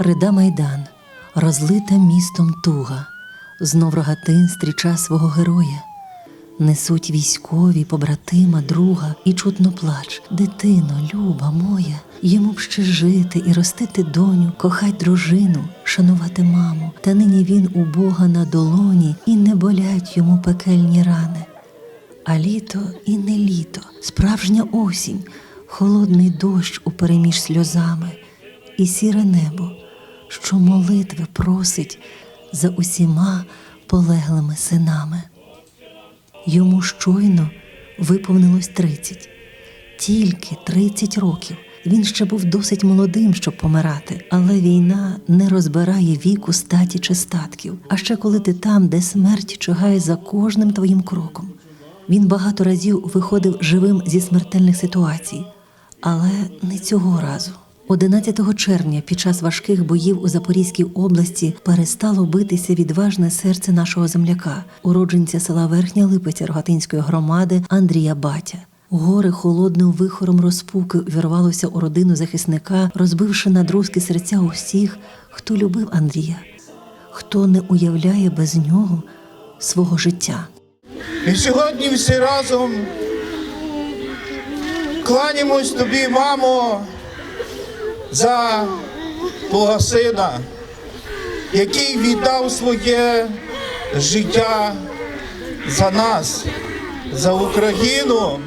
Рида майдан, розлита містом туга, знов рогатин стріча свого героя. Несуть військові, побратима, друга, і чутно плач. Дитино, люба моя, йому б ще жити і ростити доню, кохать дружину, шанувати маму. Та нині він у Бога на долоні, і не болять йому пекельні рани. А літо і не літо, справжня осінь, холодний дощ упереміж сльозами, і сіре небо, що молитви просить за усіма полеглими синами. Йому щойно виповнилось тридцять. Тільки тридцять років. Він ще був досить молодим, щоб помирати, але війна не розбирає віку, статі чи статків. А ще коли ти там, де смерть чигає за кожним твоїм кроком. Він багато разів виходив живим зі смертельних ситуацій, але не цього разу. 11 червня під час важких боїв у Запорізькій області перестало битися відважне серце нашого земляка, уродженця села Верхня Липеця Рогатинської громади Андрія Батя. Горе холодним вихором розпуки вірвалося у родину захисника, розбивши надрузки серця усіх, хто любив Андрія, хто не уявляє без нього свого життя. І сьогодні всі разом кланімось тобі, мамо, за твого сина, який віддав своє життя за нас, за Україну.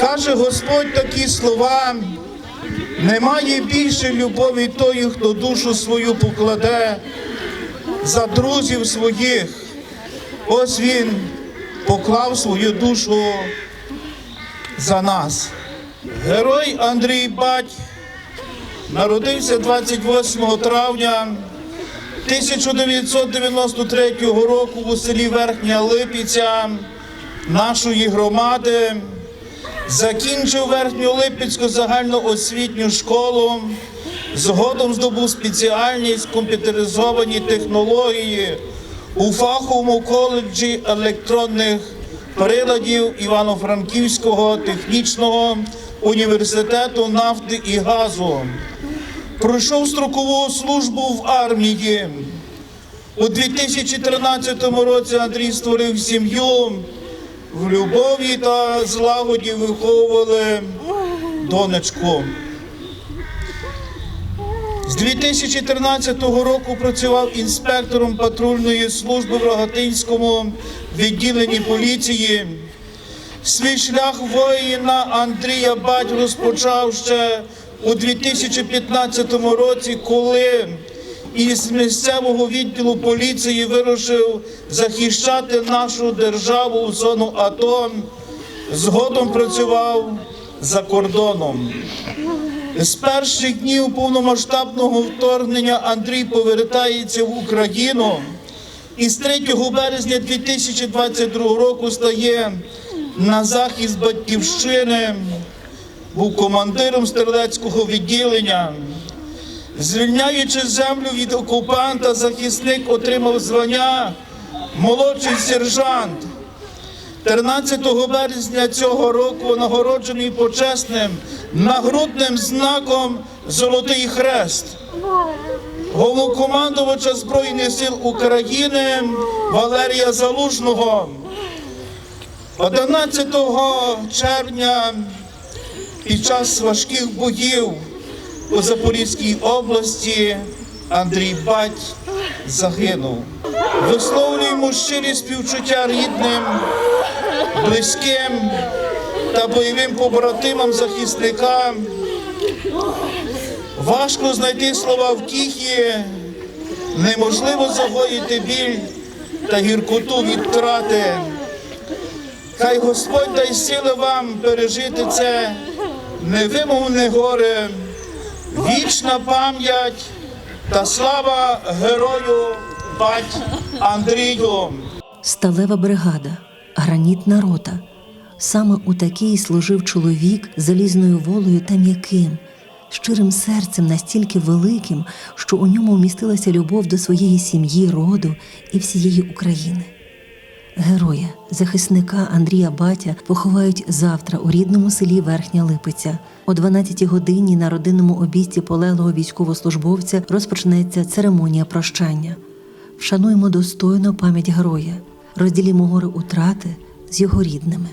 Каже Господь такі слова. Немає більше любові тої, хто душу свою покладе за друзів своїх. Ось він поклав свою душу за нас. Герой Андрій Бать народився 28 травня 1993 року у селі Верхня Липіця нашої громади. Закінчив верхню Липецьку загальноосвітню школу. Згодом здобув спеціальність комп'ютеризовані технології у фаховому коледжі електронних приладів Івано-Франківського технічного університету нафти і газу. Пройшов строкову службу в армії. У 2013 році Андрій створив сім'ю. В любові та злагоді виховували донечку. З 2013 року працював інспектором патрульної служби в Рогатинському відділенні поліції. Свій шлях воїна Андрія Бать розпочав ще у 2015 році, коли із місцевого відділу поліції вирушив захищати нашу державу у зону АТО. Згодом працював за кордоном. З перших днів повномасштабного вторгнення Андрій повертається в Україну і з 3 березня 2022 року стає на захист батьківщини, був командиром стрілецького відділення. Звільняючи землю від окупанта, захисник отримав звання молодший сержант. 13 березня цього року нагороджений почесним нагрудним знаком Золотий Хрест головнокомандувача Збройних сил України Валерія Залужного. 11 червня під час важких боїв у Запорізькій області Андрій Бать загинув. Висловлюємо щирі співчуття рідним, близьким та бойовим побратимам захисникам. Важко знайти слова втіхи, неможливо загоїти біль та гіркоту від втрати. Хай Господь дай сили вам пережити це невимовне горе, вічна пам'ять та слава герою бать Андрію. Сталева бригада, гранітна рота. Саме у такій служив чоловік залізною волею та м'яким, щирим серцем настільки великим, що у ньому вмістилася любов до своєї сім'ї, роду і всієї України. Героя, захисника Андрія Батя поховають завтра у рідному селі Верхня Липиця. О 12 годині на родинному обіці полеглого військовослужбовця розпочнеться церемонія прощання. Вшануємо достойно пам'ять героя, розділімо гори утрати з його рідними.